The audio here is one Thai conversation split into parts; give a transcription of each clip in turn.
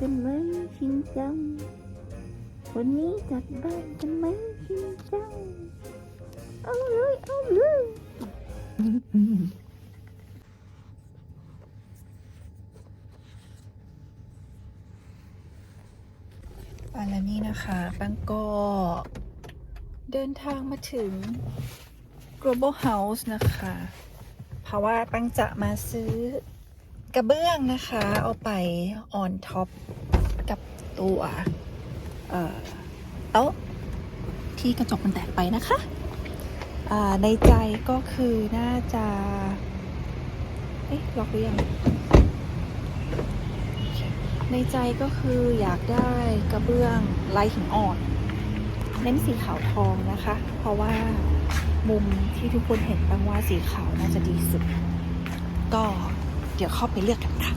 จัดบ้านกันไหมชินจัง วันนี้จัดบ้านกันไหมชินจัง เอาเลยเอาเลยอะแล้วนี่นะคะปังก็เดินทางมาถึง global house นะคะ เพราะว่าปังจะมาซื้อ ระเบื้องนะคะ เอาไป on top กับตัวเอ่อโต๊ะที่กระจกมันแตกไปนะคะในใจก็คือน่าจะ เอ๊ะล็อกหรือยังในใจก็คืออยากได้กระเบื้องลายหินอ่อน เน้นสีขาวทองนะคะ เพราะว่ามุมที่ทุกคนเห็นบางว่าสีขาวน่าจะดีสุด ก็ เดี๋ยวเข้าไปเลือกกันค่ะ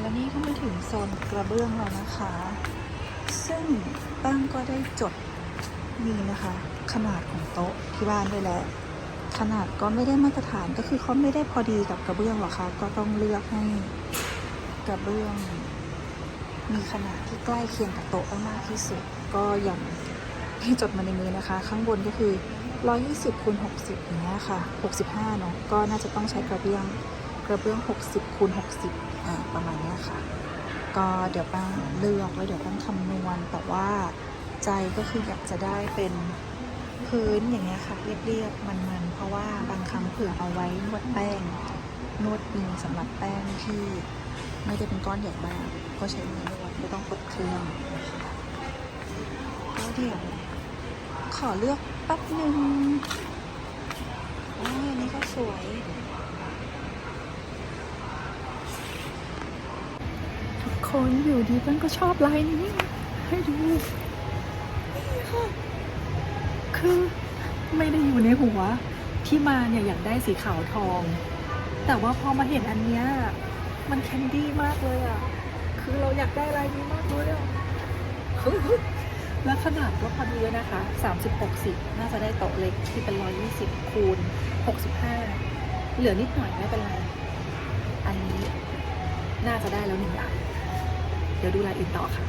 แล้วนี่ก็มาถึงโซนกระเบื้องแล้วนะคะ ซึ่งตั้งก็ได้จดนี่นะคะ ขนาดของโต๊ะที่บ้านด้วยแหละขนาดก็ไม่ได้มาตรฐานก็คือเขาไม่ได้พอดีกับกระเบื้องหรอกคะก็ต้องเลือกให้กระเบื้อง มีขนาดที่ใกล้เคียงกับโต๊ะมากที่สุด ก็อย่างที่จดมาในมือนะคะ ข้างบนก็คือ 120คูณ60อย่างเงี้ยค่ะ 65เนาะก็น่าจะต้องใช้กระเบื้องกระเบื้อง 60คูณ60อ่าประมาณเนี้ยค่ะ ก็เดี๋ยวป้างเลือกแล้วเดี๋ยวป้างคำนวณแต่ว่าใจก็คืออยากจะได้เป็นพื้นอย่างเงี้ยค่ะ เรียบๆมันๆ เพราะว่าบางครั้งเผื่อเอาไว้นวดแป้ง นวดมือสำหรับแป้งที่ไม่ได้เป็นก้อนใหญ่มากก็ใช้มือนวดไม่ต้องกดเครื่องนะคะก็เดี๋ยว ขอเลือกแป๊บหนึ่งอันนี้ก็สวย ทุกคนอยู่ดีมันก็ชอบลายนี้ ให้ดู นี่ค่ะ คือไม่ได้อยู่ในหัว ที่มาเนี่ยอยากได้สีขาวทอง แต่ว่าพอมาเห็นอันเนี้ย มันแคนดี้มากเลยอะ คือเราอยากได้อะไรนี้มากเลยอะ แล้วขนาดก็พอดีเลยนะคะ 30 60 น่าจะได้โต๊ะเล็กที่เป็น 120 คูณ 65 เหลือนิดหน่อยไม่เป็นไร อันนี้น่าจะได้แล้วหนึ่งอย่าง เดี๋ยวดูรายอื่นต่อค่ะ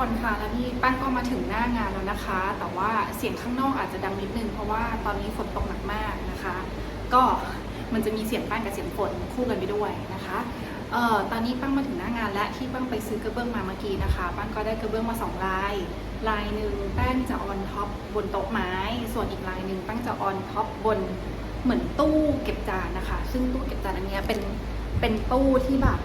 ค่ะทุกคนค่ะแล้วนี่ปั้นก็มาถึงหน้างานแล้วนะคะ แต่ว่าเสียงข้างนอกอาจจะดังนิดนึงเพราะว่าตอนนี้ฝนตกหนักมากนะคะ ก็มันจะมีเสียงปั้นกับเสียงฝนคู่กันไปด้วยนะคะเอ่อตอนนี้ปั้งมาถึงหน้างานและที่ปั้งไปซื้อกระเบื้องมาเมื่อกี้นะคะ ปั้งก็ได้กระเบื้องมาสองลาย ลายหนึ่งแป้งจะออนท็อปบนโต๊ะไม้ ส่วนอีกลายหนึ่งปั้งจะออนท็อปบนเหมือนตู้เก็บจานนะคะ ซึ่งตู้เก็บจานอันเนี้ยเป็นเป็นตู้ที่แบบ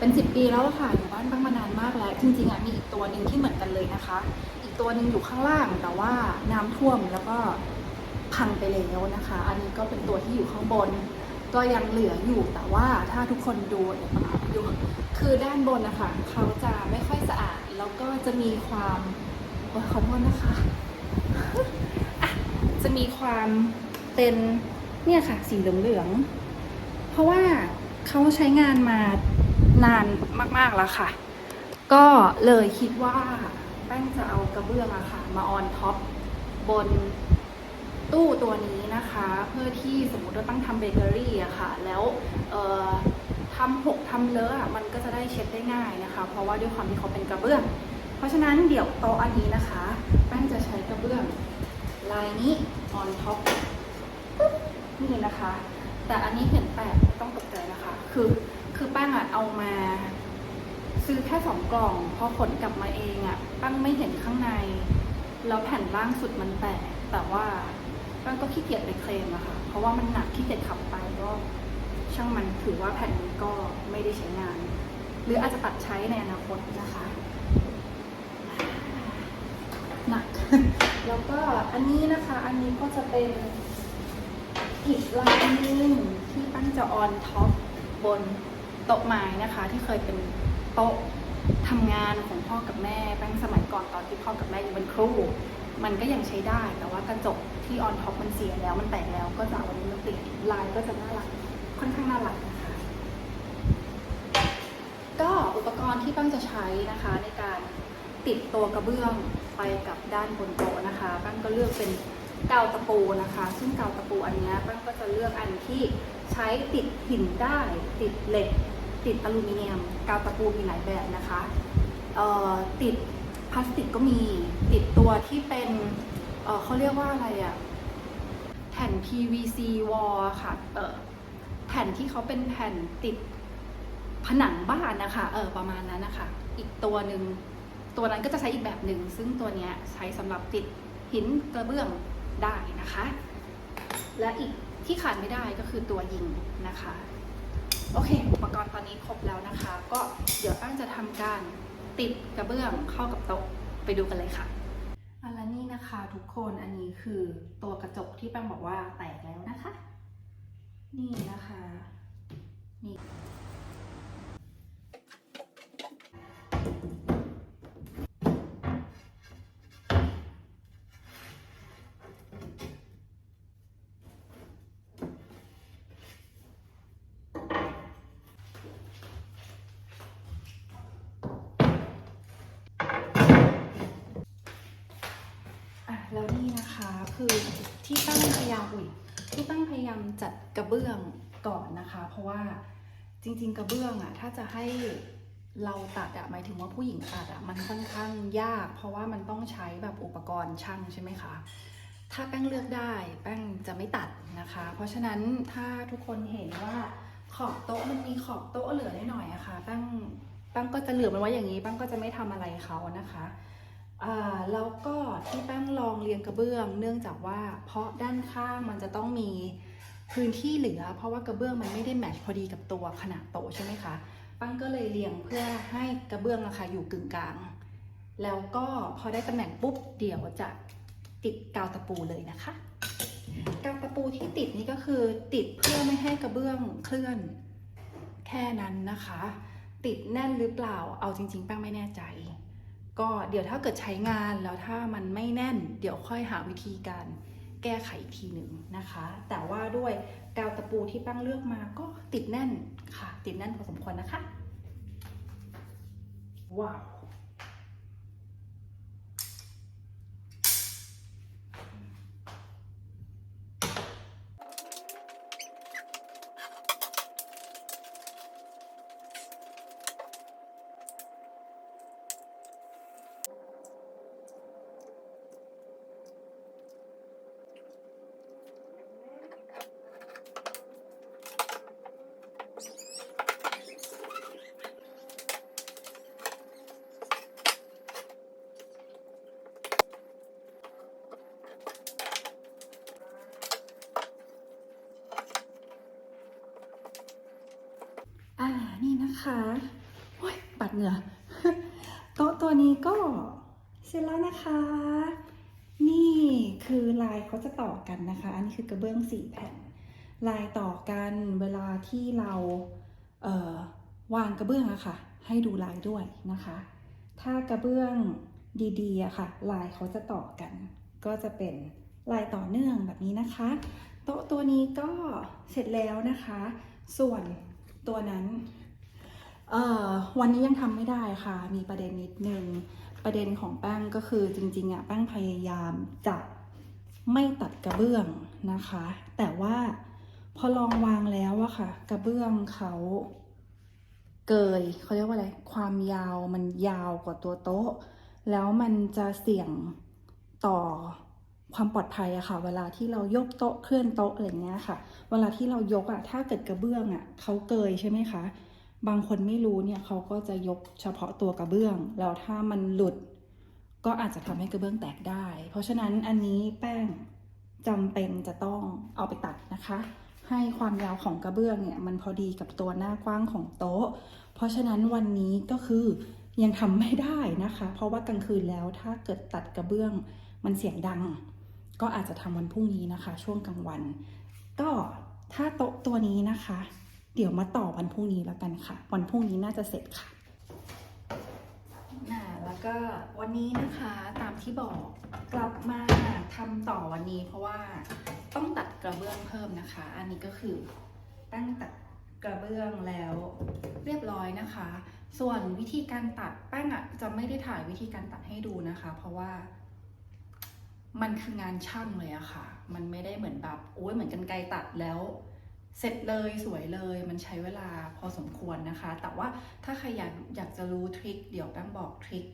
เป็นสิบปีแล้วค่ะอยู่บ้านบ้างมานานมากแล้วจริงๆอะมีอีกตัวหนึ่งที่เหมือนกันเลยนะคะ อีกตัวหนึ่งอยู่ข้างล่างแต่ว่าน้ำท่วมแล้วก็พังไปแล้วนะคะ อันนี้ก็เป็นตัวที่อยู่ข้างบน ก็ยังเหลืออยู่แต่ว่าถ้าทุกคนดูเนี่ยดูคือด้านบนนะคะเขาจะไม่ค่อยสะอาด แล้วก็จะมีความโอ้ขอโทษนะคะะจะมีความเป็นเนี่ยค่ะสีเหลืองๆเพราะว่าเขาใช้งานมา นานมากๆแล้วค่ะ ก็เลยคิดว่าแป้งจะเอากระเบื้องอะค่ะ มาออนท็อปบนตู้ตัวนี้นะคะ เพื่อที่สมมติว่าตั้งทำเบเกอรี่อะค่ะ แล้วทำหกทำเลอะมันก็จะได้เช็ดได้ง่ายนะคะ เพราะว่าด้วยความที่เขาเป็นกระเบื้อง เพราะฉะนั้นเดี๋ยวโต๊ะอันนี้นะคะ แป้งจะใช้กระเบื้องลายนี้ออนท็อปนี่นะคะ แต่อันนี้เห็นแปลกต้องตกใจนะคะ คือ คือแป้งอะเอามา ซื้อแค่สองกล่องพอขนกลับมาเองอะแป้งไม่เห็นข้างใน แล้วแผ่นล่างสุดมันแตกแต่ว่าแป้งก็ขี้เกียจไปเคลมอะค่ะ เพราะว่ามันหนักขี้เกียจขับไปก็ช่างมันถือว่าแผ่นนี้ก็ไม่ได้ใช้งาน หรืออาจจะตัดใช้ในอนาคตนะคะ หนัก แล้วก็อันนี้นะคะ อันนี้ก็จะเป็นอีกลายหนึ่งที่ปั้นจะออนท็อปบน โต๊ะไม้นะคะ ที่เคยเป็นโต๊ะทำงานของพ่อกับแม่แป้งสมัยก่อนตอนที่พ่อกับแม่ยังเป็นครู มันก็ยังใช้ได้ แต่ว่ากระจกที่ออนท็อปมันเสียแล้วมันแตกแล้วก็จะเอาอันนี้มาติดลายก็จะน่ารักค่อนข้างน่ารักนะคะอุปกรณ์ที่ป้งจะใช้นะคะในการติดตัวกระเบื้องไปกับด้านบนโต๊ะนะคะป้งก็เลือกเป็นกาวตะปูนะคะ ซึ่งกาวตะปูอันนี้ยปั้งก็จะเลือกอันที่ใช้ติดหินได้ติดเหล็ก ติดอลูมิเนียม กาวตะปูมีหลายแบบนะคะติดพลาสติกก็มีติดตัวที่เป็นเเขาเรียกว่าอะไรอะแผ่น PVC wall ค่ะแผ่นที่เขาเป็นแผ่นติดผนังบ้านนะคะ เออประมาณนั้นนะคะ อีกตัวหนึ่งตัวนั้นก็จะใช้อีกแบบหนึ่งซึ่งตัวนี้ใช้สำหรับติดหินกระเบื้องได้นะคะ และอีกที่ขาดไม่ได้ก็คือตัวยิงนะคะ โอเค อุปกรณ์ตอนนี้ครบแล้วนะคะ ก็เดี๋ยวตั้งจะทำการติดกระเบื้องเข้ากับโต๊ะไปดูกันเลยค่ะอันละนี่นะคะทุกคนอันนี้คือตัวกระจกที่แป้งบอกว่าแตกแล้วนะคะ นี่นะคะ นี่ คือที่ตั้งพยายามอุยที่ตั้งพยายามจัดกระเบื้องก่อนนะคะ เพราะว่าจริง ๆ กระเบื้องอะถ้าจะให้เราตัดอะหมายถึงว่าผู้หญิงตัดอะมันค่อนข้างยาก เพราะว่ามันต้องใช้แบบอุปกรณ์ช่างใช่ไหมคะถ้าแป้งเลือกได้แป้งจะไม่ตัดนะคะ เพราะฉะนั้นถ้าทุกคนเห็นว่าขอบโต๊ะมันมีขอบโต๊ะเหลือหน่อยอะค่ะแป้งแป้งก็จะเหลือมันไว้อย่างนี้แป้งก็จะไม่ทำอะไรเขานะคะ แล้วก็ที่แป้งลองเรียงกระเบื้อง เนื่องจากว่าเพราะด้านข้างมันจะต้องมีพื้นที่เหลือ เพราะว่ากระเบื้องมันไม่ได้แมทช์พอดีกับตัวขนาดโตใช่ไหมคะแป้งก็เลยเรียงเพื่อให้กระเบื้องอะค่ะอยู่กึ่งกลาง แล้วก็พอได้ตำแหน่งปุ๊บเดี๋ยวจะติดกาวตะปูเลยนะคะกาวตะปูที่ติดนี่ก็คือติดเพื่อไม่ให้กระเบื้องเคลื่อนแค่นั้นนะคะ ติดแน่นหรือเปล่าเอาจริง ๆ แป้งไม่แน่ใจ ก็เดี๋ยวถ้าเกิดใช้งานแล้วถ้ามันไม่แน่น เดี๋ยวค่อยหาวิธีการแก้ไขอีกทีหนึ่งนะคะ แต่ว่าด้วยกาวตะปูที่ปั้งเลือกมาก็ติดแน่นค่ะ ติดแน่นพอสมควรนะคะ ว้าว อ่า นี่นะคะโอ้ยปัด เหงื่อโต๊ะตัวนี้ก็เสร็จแล้วนะคะ นี่คือลายเขาจะต่อกันนะคะ อันนี้คือกระเบื้องสี่แผ่น ลายต่อกันเวลาที่เราเวางกระเบื้องอะค่ะ ให้ดูลายด้วยนะคะ ถ้ากระเบื้องดีๆอะค่ะ ลายเขาจะต่อกัน ก็จะเป็นลายต่อเนื่องแบบนี้นะคะ โต๊ะตัวนี้ก็เสร็จแล้วนะคะ ส่วนตัวนั้น เอ่อวันนี้ยังทำไม่ได้ค่ะ มีประเด็นนิดนึง ประเด็นของแป้งก็คือจริงๆอะแป้งพยายามจะไม่ตัดกระเบื้องนะคะ แต่ว่าพอลองวางแล้วอะค่ะ กระเบื้องเขาเกยเขาเรียกว่าอะไร ความยาวมันยาวกว่าตัวโต๊ะ แล้วมันจะเสี่ยงต่อความปลอดภัยอะค่ะ เวลาที่เรายกโต๊ะเคลื่อนโต๊ะอะไรเงี้ยค่ะ เวลาที่เรายกอะถ้าเกิดกระเบื้องอะเขาเกยใช่ไหมคะ บางคนไม่รู้เนี่ยเขาก็จะยกเฉพาะตัวกระเบื้อง แล้วถ้ามันหลุด ก็อาจจะทำให้กระเบื้องแตกได้ เพราะฉะนั้นอันนี้แป้งจำเป็นจะต้องเอาไปตัดนะคะ ให้ความยาวของกระเบื้องเนี่ยมันพอดีกับตัวหน้ากว้างของโต๊ะ เพราะฉะนั้นวันนี้ก็คือยังทำไม่ได้นะคะ เพราะว่ากลางคืนแล้วถ้าเกิดตัดกระเบื้องมันเสียงดัง ก็อาจจะทำวันพรุ่งนี้นะคะ ช่วงกลางวัน ก็ถ้าโต๊ะตัวนี้นะคะ เดี๋ยวมาต่อวันพรุ่งนี้แล้วกันค่ะ วันพรุ่งนี้น่าจะเสร็จค่ะอ่าแล้วก็วันนี้นะคะตามที่บอกกลับมาทำต่อวันนี้ เพราะว่าต้องตัดกระเบื้องเพิ่มนะคะ อันนี้ก็คือตั้งตัดกระเบื้องแล้วเรียบร้อยนะคะ ส่วนวิธีการตัดแป้งอะจะไม่ได้ถ่ายวิธีการตัดให้ดูนะคะ เพราะว่ามันคืองานช่างเลยอะค่ะ มันไม่ได้เหมือนแบบโอ้ยเหมือนกันไกรตัดแล้ว เสร็จเลยสวยเลยมันใช้เวลาพอสมควรนะคะ แต่ว่าถ้าใครอยากอยากจะรู้ทริคเดี๋ยวแป้งบอกทริค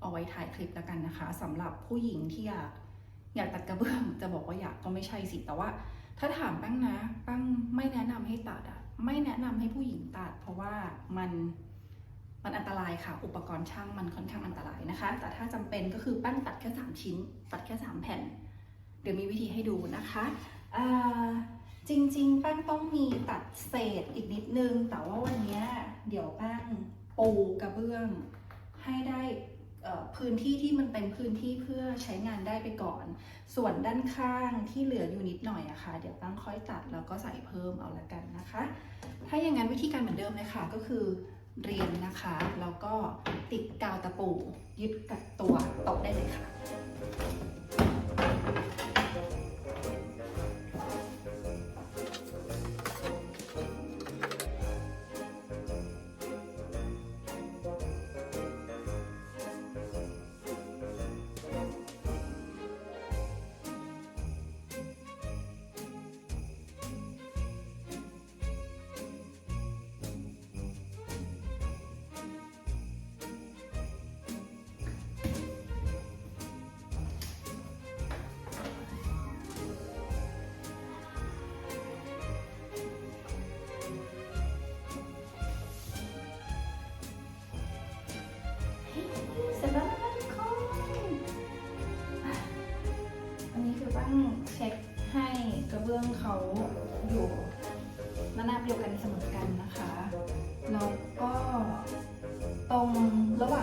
เอาไว้ถ่ายคลิปแล้วกันนะคะสำหรับผู้หญิงที่อยากอยากตัดกระเบื้องจะบอกว่าอยากก็ไม่ใช่สิแต่ว่า ถ้าถามแป้งนะแป้งไม่แนะนำให้ตัดอะไม่แนะนำให้ผู้หญิงตัด เพราะว่ามันมันอันตรายค่ะ อุปกรณ์ช่างมันค่อนข้างอันตรายนะคะ แต่ถ้าจำเป็นก็คือแป้งตัดแค่สามชิ้น ตัดแค่สามแผ่น เดี๋ยวมีวิธีให้ดูนะคะอ่า จริงๆแป้งต้องมีตัดเศษอีกนิดนึง แต่ว่าวันนี้เดี๋ยวแป้งปูกระเบื้องให้ได้พื้นที่ที่มันเป็นพื้นที่เพื่อใช้งานได้ไปก่อน ส่วนด้านข้างที่เหลืออยู่นิดหน่อยอะค่ะ เดี๋ยวตั้งค่อยตัดแล้วก็ใส่เพิ่มเอาละกันนะคะ ถ้าอย่างนั้นวิธีการเหมือนเดิมเลยค่ะ ก็คือเรียนนะคะ แล้วก็ติดกาวตะปูยึดกับตัวต๊ะได้เลยค่ะ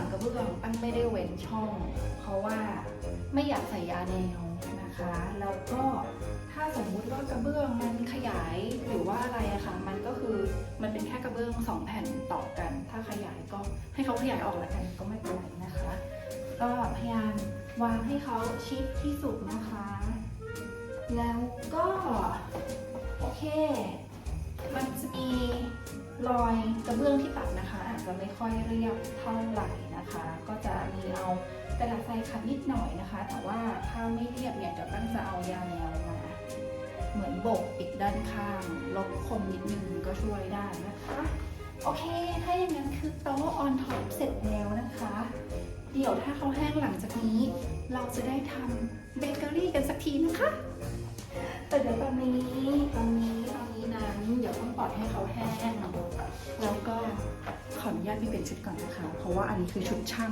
งกระเบื้องปั้นไม่ได้เว้นช่อง เพราะว่าไม่อยากใส่ยาแนวนะคะ แล้วก็ถ้าสมมุติว่ากระเบื้องมันขยายหรือว่าอะไรอะค่ะมันก็คือมันเป็นแค่กระเบื้องสองแผ่นต่อกัน ถ้าขยายก็ให้เขาขยายออกแล้วกันก็ไม่เป็นไรนะคะ ก็พยายามวางให้เขาชิดที่สุดนะคะ แล้วก็โอเค มันจะมีรอยกระเบื้องที่ตัดนะคะ อาจจะไม่ค่อยเรียบเท่าไหร่ นะคะ ก็จะมีเอากระดาษทรายขัดนิดหน่อยนะคะ แต่ว่าถ้าไม่เรียบเนี่ยเดี๋ยวตั้งจะเอายาแนวมา เหมือนโบกปิดด้านข้างลบคมนิดนึงก็ช่วยได้นะคะ โอเค ถ้าอย่างนั้นคือโต๊ะออนท็อปเสร็จแล้วนะคะ เดี๋ยวถ้าเขาแห้งหลังจากนี้ เราจะได้ทำเบเกอรี่กันสักทีนะคะ แต่เดี๋ยวตอนนี้ตอนนี้ เดี๋ยวต้องปล่อยให้เขาแห้งแล้วก็ขออนุญาตไปเปลี่ยนชุดก่อนนะคะ เพราะว่าอันนี้คือชุดช่าง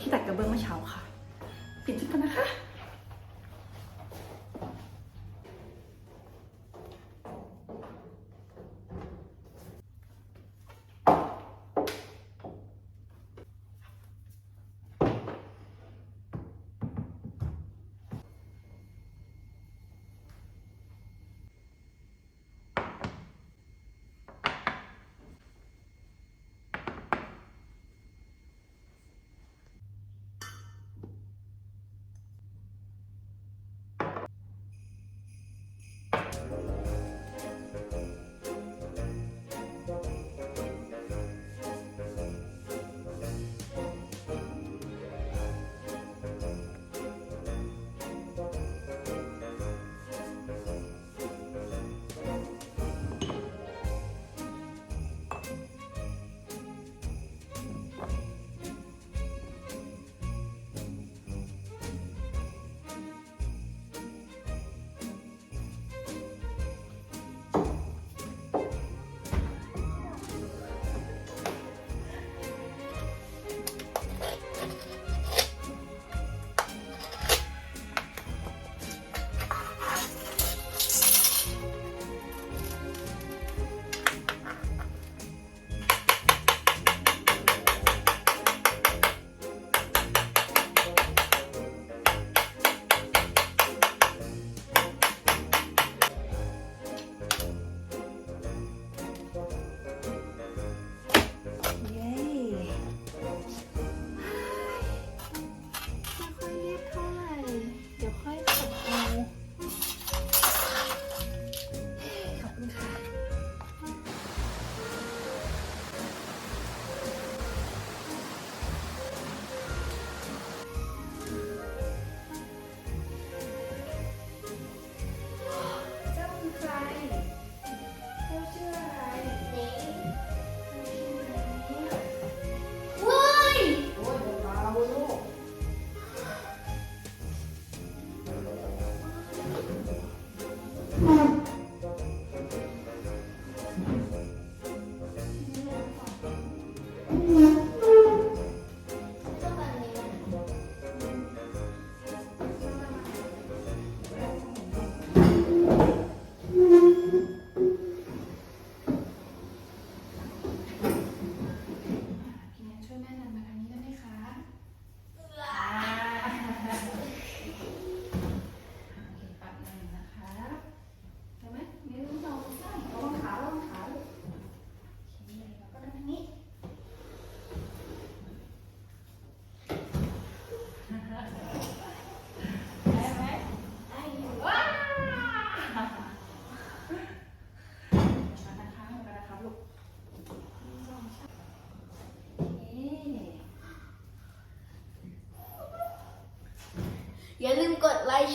ที่ตัดกระเบื้องเมื่อเช้าค่ะ เปลี่ยนชุดกันนะคะ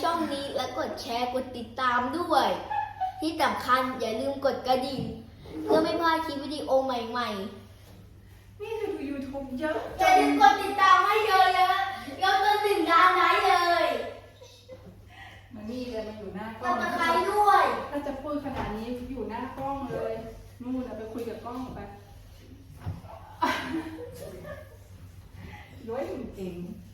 ช่องนี้และกดแชร์กดติดตามด้วย ที่สำคัญอย่าลืมกดกระดิ่งเพื่อไม่พลาดคลิปวิดีโอใหม่ๆนี่คือดู YouTube เยอะอย่าลืมกดติดตามให้เยอะๆยกตัวหนึ่งดาวไลค์เลยมานี่เลยมาอยู่หน้ากกล้อดงตะไคร้ด้วย ถ้าจะพูดขนาดนี้อยู่หน้ากล้องเลย นู่นน่ะไปคุยกับกล้องไปย้อยจริงๆ